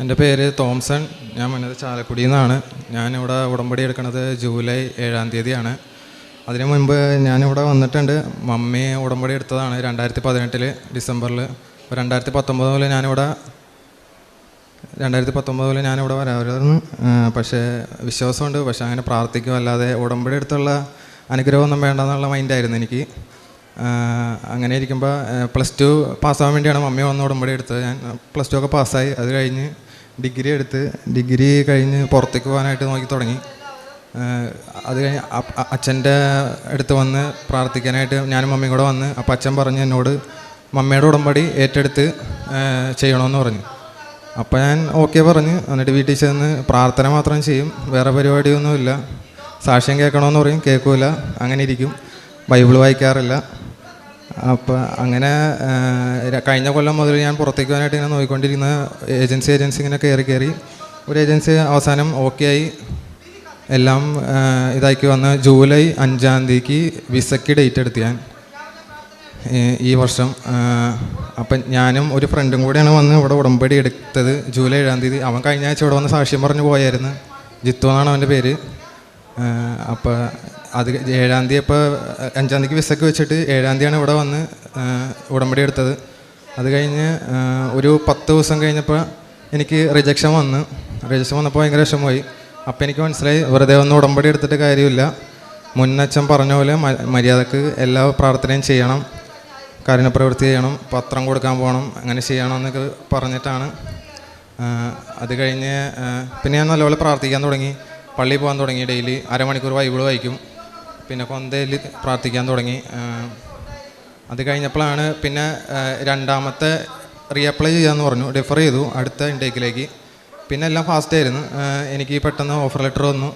എന്റെ പേര് തോംസൺ. ഞാൻ വന്നത് ചാലക്കുടിയിൽ നിന്നാണ്. ഞാനിവിടെ ഉടമ്പടി എടുക്കുന്നത് ജൂലൈ ഏഴാം തീയതിയാണ്. അതിനു മുൻപ് ഞാനിവിടെ വന്നിട്ടുണ്ട്. മമ്മി ഉടമ്പടി എടുത്തതാണ് രണ്ടായിരത്തി പതിനെട്ടിൽ ഡിസംബറിൽ രണ്ടായിരത്തി പത്തൊമ്പത് മുതൽ ഞാനിവിടെ രണ്ടായിരത്തി പത്തൊമ്പത് മുതൽ ഞാനിവിടെ വരാമായിരുന്നു പക്ഷേ വിശ്വാസമുണ്ട്. പക്ഷേ അങ്ങനെ പ്രാർത്ഥിക്കും അല്ലാതെ ഉടമ്പടി എടുത്തുള്ള അനുഗ്രഹമൊന്നും വേണ്ടെന്നുള്ള മൈൻഡായിരുന്നു എനിക്ക്. അങ്ങനെ ഇരിക്കുമ്പോൾ പ്ലസ് ടു പാസ്സാവാൻ വേണ്ടിയാണ് മമ്മി വന്ന് ഉടമ്പടി എടുത്തത്. ഞാൻ പ്ലസ് ടു ഒക്കെ പാസ്സായി. അത് കഴിഞ്ഞ് ഡിഗ്രി എടുത്ത് ഡിഗ്രി കഴിഞ്ഞ് പുറത്തേക്ക് പോകാനായിട്ട് നോക്കി തുടങ്ങി. അത് കഴിഞ്ഞ് അപ്പ- അച്ഛന്റെ അടുത്ത് വന്ന് പ്രാർത്ഥിക്കാനായിട്ട് ഞാനും മമ്മിയും കൂടെ വന്ന് അപ്പോൾ അച്ഛൻ പറഞ്ഞ് എന്നോട് മമ്മിയുടെ ഉടമ്പടി ഏറ്റെടുത്ത് ചെയ്യണമെന്ന് പറഞ്ഞു. അപ്പോൾ ഞാൻ ഓക്കെ പറഞ്ഞ്. എന്നിട്ട് വീട്ടിൽ ചെന്ന് പ്രാർത്ഥന മാത്രം ചെയ്യും. വേറെ പരിപാടിയൊന്നുമില്ല. സാക്ഷ്യം കേൾക്കണമെന്ന് പറയും. കേൾക്കില്ല അങ്ങനെ ഇരിക്കും. ബൈബിൾ വായിക്കാറില്ല. അപ്പോൾ അങ്ങനെ കഴിഞ്ഞ കൊല്ലം മുതൽ ഞാൻ പുറത്തേക്ക് പോകാനായിട്ട് ഇങ്ങനെ നോക്കിക്കൊണ്ടിരുന്ന ഏജൻസി ഏജൻസി ഇങ്ങനെ കയറി കയറി ഒരു ഏജൻസി അവസാനം ഓക്കെ ആയി. എല്ലാം ഇതാക്കി വന്ന് ജൂലൈ അഞ്ചാം തീയതിക്ക് വിസയ്ക്ക് ഡേറ്റ് എടുത്ത് ഞാൻ. ഈ- വർഷം അപ്പം ഞാനും ഒരു ഫ്രണ്ടും കൂടെയാണ് വന്ന് ഇവിടെ ഉടമ്പടി എടുത്തത്. ജൂലൈ ഏഴാം തീയതി അവൻ കഴിഞ്ഞ ആഴ്ച ഇവിടെ വന്ന് സാക്ഷ്യം പറഞ്ഞു പോയായിരുന്നു. ജിത്തു എന്നാണ് അവന്റെ പേര്. അപ്പോൾ അത് ഏഴാം തീയതി ഇപ്പോൾ അഞ്ചാം തീയതിക്ക് വിസക്ക് വെച്ചിട്ട് ഏഴാം തീയതിയാണ് ഇവിടെ വന്ന് ഉടമ്പടി എടുത്തത്. അത് കഴിഞ്ഞ് ഒരു പത്ത് ദിവസം കഴിഞ്ഞപ്പോൾ എനിക്ക് റിജക്ഷൻ വന്ന്. റിജക്ഷൻ വന്നപ്പോൾ ഭയങ്കര വിഷമമായി. അപ്പോൾ എനിക്ക് മനസ്സിലായി വെറുതെ ഒന്ന് ഉടമ്പടി എടുത്തിട്ട് കാര്യമില്ല. മുന്നച്ഛൻ പറഞ്ഞ പോലെ മര്യാദയ്ക്ക് എല്ലാ പ്രാർത്ഥനയും ചെയ്യണം കാരുണ്യപ്രവൃത്തി ചെയ്യണം പത്രം കൊടുക്കാൻ പോകണം അങ്ങനെ ചെയ്യണം എന്നൊക്കെ പറഞ്ഞിട്ടാണ്. അത് കഴിഞ്ഞ് പിന്നെ ഞാൻ നല്ലപോലെ പ്രാർത്ഥിക്കാൻ തുടങ്ങി. പള്ളിയിൽ പോകാൻ തുടങ്ങി ഡെയിലി. അരമണിക്കൂർ വൈബിൾ വായിക്കും. പിന്നെ കൊന്തയിൽ പ്രാർത്ഥിക്കാൻ തുടങ്ങി. അത് കഴിഞ്ഞപ്പോഴാണ് പിന്നെ രണ്ടാമത്തെ റീഅപ്ലൈ ചെയ്യാമെന്ന് പറഞ്ഞു. ഡിഫർ ചെയ്തു അടുത്ത ഇൻടേക്കിലേക്ക് പിന്നെ എല്ലാം ഫാസ്റ്റ് ആയിരുന്നു. എനിക്ക് പെട്ടെന്ന് ഓഫർ ലെറ്റർ വന്നു.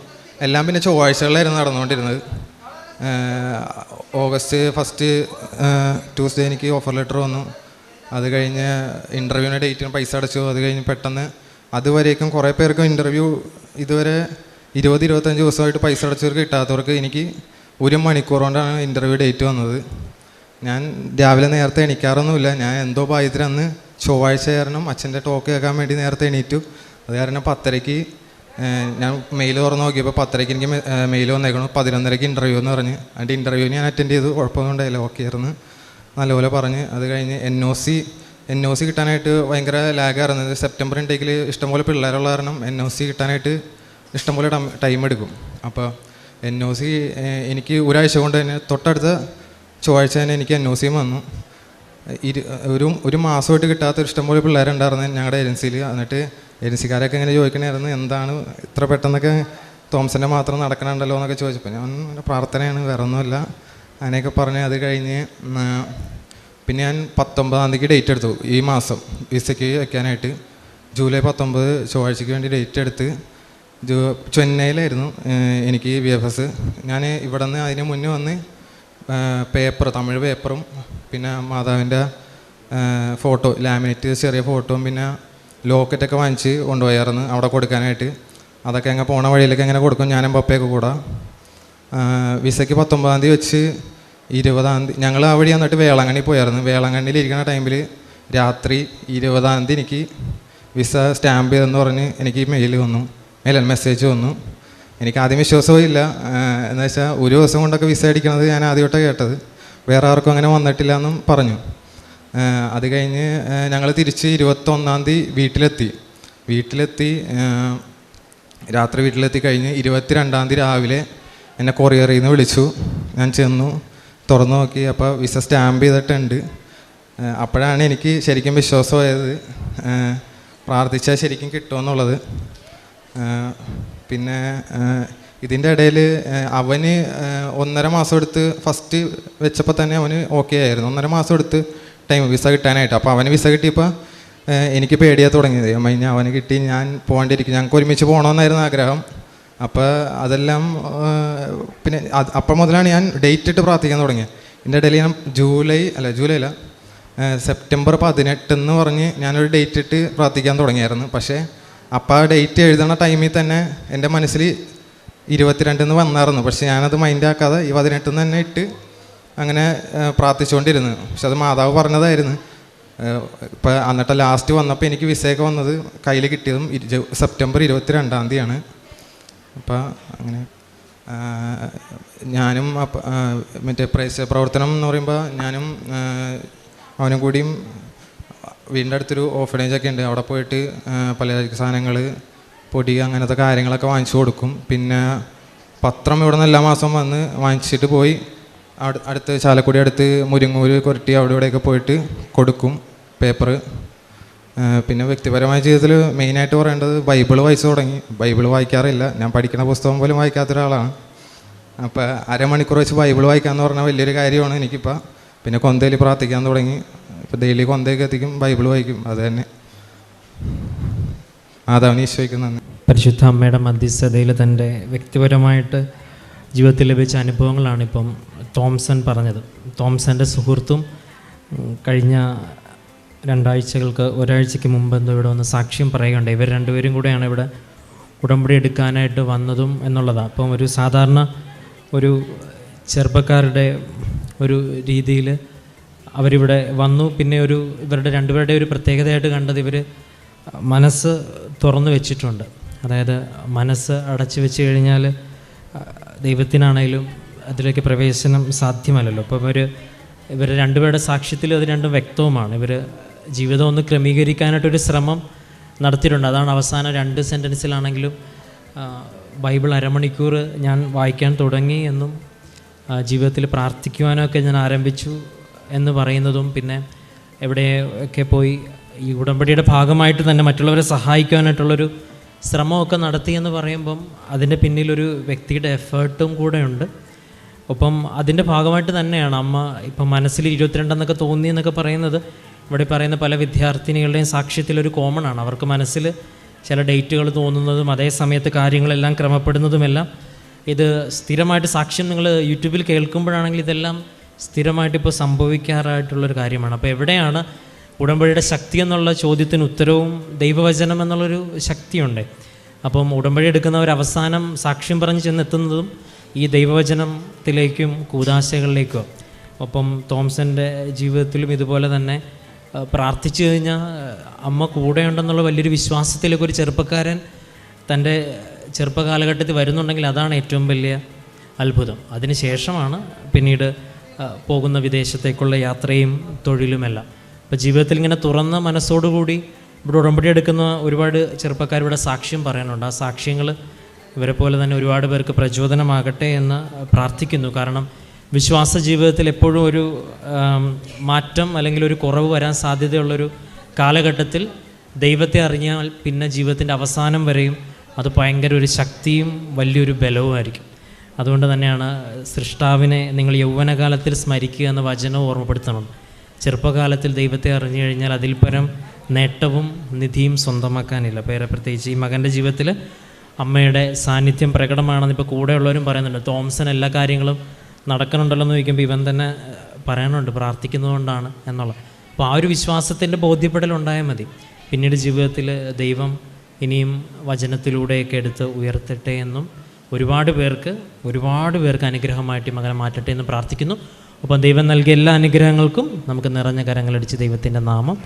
എല്ലാം പിന്നെ ചൊവ്വാഴ്ചകളിലായിരുന്നു നടന്നുകൊണ്ടിരുന്നത്. ഓഗസ്റ്റ് ഫസ്റ്റ് ട്യൂസ്ഡേ എനിക്ക് ഓഫർ ലെറ്റർ വന്നു. അത് കഴിഞ്ഞ് ഇന്റർവ്യൂവിന് ഡേറ്റിന് പൈസ അടച്ചു. അത് കഴിഞ്ഞ് പെട്ടെന്ന് അതുവരേക്കും കുറേ പേർക്കും ഇന്റർവ്യൂ ഇതുവരെ ഇരുപത് ഇരുപത്തഞ്ച് ദിവസമായിട്ട് പൈസ അടച്ചവർക്ക് കിട്ടാത്തവർക്ക് എനിക്ക് ഒരു മണിക്കൂർ കൊണ്ടാണ് ഇന്റർവ്യൂ ഡേറ്റ് വന്നത്. ഞാൻ രാവിലെ നേരത്തെ എണീക്കാറൊന്നുമില്ല. ഞാൻ എന്തോ ഭാഗ്യത്തിന് അന്ന് ചൊവ്വാഴ്ച കാരണം അച്ഛന്റെ ടോക്ക് കേൾക്കാൻ വേണ്ടി നേരത്തെ എണീറ്റു. അത് കാരണം പത്തരയ്ക്ക് ഞാൻ മെയിൽ തുറന്ന് നോക്കിയപ്പോൾ പത്തരയ്ക്ക് എനിക്ക് മെയിൽ വന്നേക്കണം. പതിനൊന്നരയ്ക്ക് ഇന്റർവ്യൂ എന്ന് പറഞ്ഞ്. അതിന്റെ ഇന്റർവ്യൂ ഞാൻ അറ്റൻഡ് ചെയ്തു. കുഴപ്പമൊന്നും ഉണ്ടായില്ല. ഓക്കെ ആയിരുന്നു. നല്ലപോലെ പറഞ്ഞ്. അത് കഴിഞ്ഞ് N O C N O C കിട്ടാനായിട്ട് ഭയങ്കര ലാഗായിരുന്നത് സെപ്റ്റംബർ ഇൻടേക്കിൽ ഇഷ്ടംപോലെ പിള്ളേരുള്ള കാരണം എൻ ഒ സി കിട്ടാനായിട്ട് ഇഷ്ടംപോലെ ടൈം എടുക്കും. അപ്പോൾ എൻ ഒ സി എനിക്ക് ഒരാഴ്ച കൊണ്ട് തന്നെ തൊട്ടടുത്ത ചൊവ്വാഴ്ച തന്നെ എനിക്ക് എൻ ഒ സിയും വന്നു. ഇരു ഒരു ഒരു മാസമായിട്ട് കിട്ടാത്ത ഇഷ്ടംപോലെ പിള്ളേരുണ്ടായിരുന്നു ഞങ്ങളുടെ ഏജൻസിയിൽ. എന്നിട്ട് ഏജൻസിക്കാരൊക്കെ ഇങ്ങനെ ചോദിക്കണമായിരുന്നു എന്താണ് ഇത്ര പെട്ടെന്നൊക്കെ തോംസന്റെ മാത്രം നടക്കണുണ്ടല്ലോ എന്നൊക്കെ ചോദിച്ചപ്പോൾ ഞാൻ "ഇങ്ങനെ പ്രാർത്ഥനയാണ് വേറെ ഒന്നുമില്ല അങ്ങനെയൊക്കെ പറഞ്ഞ് അത് കഴിഞ്ഞ് പിന്നെ ഞാൻ പത്തൊമ്പതാം തീയതിക്ക് ഡേറ്റ് എടുത്തു. ഈ മാസം വിസയ്ക്ക് വയ്ക്കാനായിട്ട് ജൂലൈ പത്തൊമ്പത് ചൊവ്വാഴ്ചയ്ക്ക് വേണ്ടി ഡേറ്റ് എടുത്ത് ജൂ ചെന്നൈയിലായിരുന്നു. എനിക്ക് വി എഫ് എസ് ഞാൻ ഇവിടെ നിന്ന് അതിന് മുന്നേ വന്ന് പേപ്പർ തമിഴ് പേപ്പറും പിന്നെ മാതാവിന്റെ ഫോട്ടോ ലാമിനേറ്റ് ചെറിയ ഫോട്ടോയും പിന്നെ ലോക്കറ്റൊക്കെ വാങ്ങിച്ച് കൊണ്ടുപോയായിരുന്നു അവിടെ കൊടുക്കാനായിട്ട്. അതൊക്കെ അങ്ങനെ പോണ വഴിയിലൊക്കെ അങ്ങനെ കൊടുക്കും. ഞാനും പപ്പയൊക്കെ കൂടെ. വിസയ്ക്ക് പത്തൊമ്പതാം തീയതി വെച്ച് ഇരുപതാം തീയതി ഞങ്ങൾ ആ വഴി വന്നിട്ട് വേളാങ്കണ്ണി പോയായിരുന്നു. വേളാങ്കണ്ണിയിൽ ഇരിക്കുന്ന ടൈമിൽ രാത്രി ഇരുപതാം തീയതി എനിക്ക് വിസ സ്റ്റാമ്പ് ചെയ്തെന്ന് പറഞ്ഞ് എനിക്ക് മെയിൽ വന്നു. മെയിൽ മെസ്സേജ് വന്നു. എനിക്ക് ആദ്യം വിശ്വാസവും ഇല്ല. എന്ന് വെച്ചാൽ ഒരു ദിവസം കൊണ്ടൊക്കെ വിസ അടിക്കണത് ഞാൻ ആദ്യമായിട്ടാണ് കേട്ടത്. വേറെ ആർക്കും അങ്ങനെ വന്നിട്ടില്ല എന്നും പറഞ്ഞു. അത് കഴിഞ്ഞ് ഞങ്ങൾ തിരിച്ച് ഇരുപത്തൊന്നാം തീയതി വീട്ടിലെത്തി. വീട്ടിലെത്തി രാത്രി വീട്ടിലെത്തി കഴിഞ്ഞ് ഇരുപത്തിരണ്ടാം തീയതി രാവിലെ എന്നെ കൊറിയറിൽ നിന്ന് വിളിച്ചു. ഞാൻ ചെന്നു തുറന്നു നോക്കി അപ്പോൾ വിസ സ്റ്റാമ്പ് ചെയ്തിട്ടുണ്ട്. അപ്പോഴാണ് എനിക്ക് ശരിക്കും വിശ്വാസമായത്. പ്രാർത്ഥിച്ചാൽ ശരിക്കും കിട്ടുമെന്നുള്ളത്. പിന്നെ ഇതിന്റെ ഇടയിൽ അവന് ഒന്നര മാസം എടുത്ത് ഫസ്റ്റ് വെച്ചപ്പോൾ തന്നെ അവന് ഓക്കെ ആയിരുന്നു. ഒന്നര മാസം എടുത്ത് ടൈം വിസ കിട്ടാനായിട്ട്. അപ്പോൾ അവന് വിസ കിട്ടിയപ്പോൾ എനിക്ക് പേടിയാ തുടങ്ങിയത്. അമ്മ അവന് കിട്ടി ഞാൻ പോകാണ്ടിരിക്കും ഞങ്ങൾക്ക് ഒരുമിച്ച് പോകണമെന്നായിരുന്നു ആഗ്രഹം. അപ്പോൾ അതെല്ലാം പിന്നെ അപ്പം മുതലാണ് ഞാൻ ഡേറ്റ് ഇട്ട് പ്രാർത്ഥിക്കാൻ തുടങ്ങിയത് ഇതിന്റെ ഇടയിൽ ഞാൻ ജൂലൈ അല്ല ജൂലൈ അല്ല സെപ്റ്റംബർ പതിനെട്ടെന്ന് പറഞ്ഞ് ഞാനൊരു ഡേറ്റ് ഇട്ട് പ്രാർത്ഥിക്കാൻ തുടങ്ങിയായിരുന്നു. പക്ഷേ അപ്പോൾ ആ ഡേറ്റ് എഴുതണ ടൈമിൽ തന്നെ എന്റെ മനസ്സിൽ ഇരുപത്തിരണ്ടെന്ന് വന്നായിരുന്നു. പക്ഷേ ഞാനത് മൈൻഡാക്കാതെ ഈ പതിനെട്ടെന്ന് തന്നെ ഇട്ട് അങ്ങനെ പ്രാർത്ഥിച്ചുകൊണ്ടിരുന്നു. പക്ഷെ അത് മാതാവ് പറഞ്ഞതായിരുന്നു. ഇപ്പോൾ എന്നിട്ട് ലാസ്റ്റ് വന്നപ്പോൾ എനിക്ക് വിസയൊക്കെ വന്നത് കയ്യിൽ കിട്ടിയതും സെപ്റ്റംബർ ഇരുപത്തി രണ്ടാം തീയതിയാണ്. അപ്പോൾ അങ്ങനെ ഞാനും മറ്റേ പ്രവർത്തനം എന്ന് പറയുമ്പോൾ ഞാനും അവനും കൂടിയും വീടിന്റെ അടുത്തൊരു ഓഫനേജ് ഒക്കെ ഉണ്ട്. അവിടെ പോയിട്ട് പലചരക്ക് സാധനങ്ങൾ പൊടി അങ്ങനത്തെ കാര്യങ്ങളൊക്കെ വാങ്ങിച്ചു കൊടുക്കും. പിന്നെ പത്രം ഇവിടെ നിന്ന് എല്ലാ മാസവും വന്ന് വാങ്ങിച്ചിട്ട് പോയി. അടു അടുത്ത് ചാലക്കുടി അടുത്ത് മുരിങ്ങൂര് കൊരട്ടി അവിടെ ഇവിടെയൊക്കെ പോയിട്ട് കൊടുക്കും പേപ്പർ പിന്നെ വ്യക്തിപരമായ ജീവിതത്തിൽ മെയിനായിട്ട് പറയേണ്ടത് ബൈബിൾ വായിച്ചു തുടങ്ങി. ബൈബിൾ വായിക്കാറില്ല. ഞാൻ പഠിക്കുന്ന പുസ്തകം പോലും വായിക്കാത്ത ഒരാളാണ്. അപ്പോൾ അരമണിക്കൂർ വെച്ച് ബൈബിൾ വായിക്കാമെന്ന് പറഞ്ഞാൽ വലിയൊരു കാര്യമാണ് എനിക്കിപ്പോൾ പിന്നെ കൊന്തയിൽ പ്രാർത്ഥിക്കാൻ തുടങ്ങി. ഇപ്പോൾ ഡെയിലി കൊന്തയൊക്കെ എത്തിക്കും ബൈബിൾ വായിക്കും അത് തന്നെ. അതാണ് ഈശോയ്ക്ക് പരിശുദ്ധ അമ്മയുടെ മധ്യസ്ഥതയിൽ തന്റെ വ്യക്തിപരമായിട്ട് ജീവിതത്തിൽ ലഭിച്ച അനുഭവങ്ങളാണ് ഇപ്പം തോംസൺ പറഞ്ഞത്. തോംസന്റെ സുഹൃത്തും കഴിഞ്ഞ രണ്ടാഴ്ചകൾക്ക് ഒരാഴ്ചയ്ക്ക് മുമ്പ് എന്തോ ഇവിടെ വന്ന് സാക്ഷ്യം പറയുകയുണ്ട് ഇവർ രണ്ടുപേരും കൂടെയാണ് ഇവിടെ ഉടമ്പടി എടുക്കാനായിട്ട് വന്നതും എന്നുള്ളതാണ് അപ്പം ഒരു സാധാരണ ഒരു ചെറുപ്പക്കാരുടെ ഒരു രീതിയിൽ അവരിവിടെ വന്നു. പിന്നെ ഒരു ഇവരുടെ രണ്ടുപേരുടെ ഒരു പ്രത്യേകതയായിട്ട് കണ്ടത് ഇവർ മനസ്സ് തുറന്നു വെച്ചിട്ടുണ്ട്. അതായത് മനസ്സ് അടച്ചു വെച്ച് കഴിഞ്ഞാൽ ദൈവത്തിനാണേലും അതിലേക്ക് പ്രവേശനം സാധ്യമല്ലല്ലോ. അപ്പോൾ ഇവർ ഇവർ രണ്ടുപേരുടെ സാക്ഷ്യത്തിൽ അത് രണ്ടും വ്യക്തവുമാണ്. ഇവർ ജീവിതം ഒന്ന് ക്രമീകരിക്കാനായിട്ടൊരു ശ്രമം നടത്തിയിട്ടുണ്ട്. അതാണ് അവസാനം രണ്ട് സെന്റൻസിലാണെങ്കിലും ബൈബിൾ അരമണിക്കൂർ ഞാൻ വായിക്കാൻ തുടങ്ങി എന്നും ജീവിതത്തിൽ പ്രാർത്ഥിക്കുവാനൊക്കെ ഞാൻ ആരംഭിച്ചു. എന്ന് പറയുന്നതും പിന്നെ എവിടെയൊക്കെ പോയി ഈ ഉടമ്പടിയുടെ ഭാഗമായിട്ട് തന്നെ മറ്റുള്ളവരെ സഹായിക്കാനായിട്ടുള്ളൊരു ശ്രമമൊക്കെ നടത്തി എന്ന് പറയുമ്പം അതിന്റെ പിന്നിലൊരു വ്യക്തിയുടെ എഫേർട്ടും കൂടെ ഉണ്ട് ഒപ്പം അതിന്റെ ഭാഗമായിട്ട് തന്നെയാണ് അമ്മ ഇപ്പം മനസ്സിൽ ഇരുപത്തിരണ്ടെന്നൊക്കെ തോന്നി എന്നൊക്കെ പറയുന്നത്. ഇവിടെ പറയുന്ന പല വിദ്യാർത്ഥിനികളുടെയും സാക്ഷ്യത്തിലൊരു കോമൺ ആണ് അവർക്ക് മനസ്സിൽ ചില ഡേറ്റുകൾ തോന്നുന്നതും അതേ സമയത്ത് കാര്യങ്ങളെല്ലാം ക്രമപ്പെടുന്നതുമെല്ലാം ഇത് സ്ഥിരമായിട്ട് സാക്ഷ്യം നിങ്ങൾ യൂട്യൂബിൽ കേൾക്കുമ്പോഴാണെങ്കിൽ ഇതെല്ലാം സ്ഥിരമായിട്ട് ഇപ്പോൾ സംഭവിക്കാറായിട്ടുള്ളൊരു കാര്യമാണ്. അപ്പോൾ എവിടെയാണ് ഉടമ്പടിയുടെ ശക്തി എന്നുള്ള ചോദ്യത്തിന് ഉത്തരവും ദൈവവചനം എന്നുള്ളൊരു ശക്തിയുണ്ട്. അപ്പം ഉടമ്പടി എടുക്കുന്നവർ അവസാനം സാക്ഷ്യം പറഞ്ഞ് ചെന്നെത്തുന്നതും ഈ ദൈവവചനത്തിലേക്കും കൂതാശകളിലേക്കും ഒപ്പം തോംസന്റെ ജീവിതത്തിലും ഇതുപോലെ തന്നെ പ്രാർത്ഥിച്ചു കഴിഞ്ഞാൽ അമ്മ കൂടെയുണ്ടെന്നുള്ള വലിയൊരു വിശ്വാസത്തിലേക്ക് ഒരു ചെറുപ്പക്കാരൻ തന്റെ ചെറുപ്പകാലഘട്ടത്തിൽ വരുന്നുണ്ടെങ്കിൽ അതാണ് ഏറ്റവും വലിയ അത്ഭുതം. അതിനുശേഷമാണ് പിന്നീട് പോകുന്ന വിദേശത്തേക്കുള്ള യാത്രയും തൊഴിലുമെല്ലാം. അപ്പോൾ ജീവിതത്തിൽ ഇങ്ങനെ തുറന്ന മനസ്സോടുകൂടി ഇവിടെ ഉടമ്പടി എടുക്കുന്ന ഒരുപാട് ചെറുപ്പക്കാർ ഇവിടെ സാക്ഷ്യം പറയാനുണ്ട്. ആ സാക്ഷ്യങ്ങൾ ഇവരെ പോലെ തന്നെ ഒരുപാട് പേർക്ക് പ്രചോദനമാകട്ടെ എന്ന് പ്രാർത്ഥിക്കുന്നു. കാരണം വിശ്വാസ ജീവിതത്തിൽ എപ്പോഴും ഒരു മാറ്റം അല്ലെങ്കിൽ ഒരു കുറവ് വരാൻ സാധ്യതയുള്ളൊരു കാലഘട്ടത്തിൽ ദൈവത്തെ അറിഞ്ഞാൽ പിന്നെ ജീവിതത്തിന്റെ അവസാനം വരെയും അത് ഭയങ്കര ഒരു ശക്തിയും വലിയൊരു ബലവുമായിരിക്കും. അതുകൊണ്ട് തന്നെയാണ് സൃഷ്ടാവിനെ നിങ്ങൾ യൗവനകാലത്തിൽ സ്മരിക്കുക എന്ന വചനം ഓർമ്മപ്പെടുത്തണം. ചെറുപ്പകാലത്തിൽ ദൈവത്തെ അറിഞ്ഞു കഴിഞ്ഞാൽ അതിൽ പരം നേട്ടവും നിധിയും സ്വന്തമാക്കാനില്ല. പേരെ പ്രത്യേകിച്ച് ഈ മകന്റെ ജീവിതത്തിൽ അമ്മയുടെ സാന്നിധ്യം പ്രകടമാണെന്ന് ഇപ്പോൾ കൂടെയുള്ളവരും പറയുന്നുണ്ട്. തോംസൺ എല്ലാ കാര്യങ്ങളും നടക്കണുണ്ടല്ലോ എന്ന് ചോദിക്കുമ്പോൾ ഇവൻ തന്നെ പറയാനുണ്ട് പ്രാർത്ഥിക്കുന്നതുകൊണ്ടാണ് എന്നുള്ളത്. അപ്പോൾ ആ ഒരു വിശ്വാസത്തിന്റെ ബോധ്യപ്പെടൽ ഉണ്ടായാൽ മതി. പിന്നീട് ജീവിതത്തിൽ ദൈവം ഇനിയും വചനത്തിലൂടെയൊക്കെ എടുത്ത് ഉയർത്തട്ടെ എന്നും ഒരുപാട് പേർക്ക് ഒരുപാട് പേർക്ക് അനുഗ്രഹമായിട്ട് ഈ മകനെ മാറ്റട്ടെ എന്ന് പ്രാർത്ഥിക്കുന്നു. അപ്പം ദൈവം നൽകിയ എല്ലാ അനുഗ്രഹങ്ങൾക്കും നമുക്ക് നിറഞ്ഞ കരങ്ങളടിച്ച് ദൈവത്തിന്റെ നാമം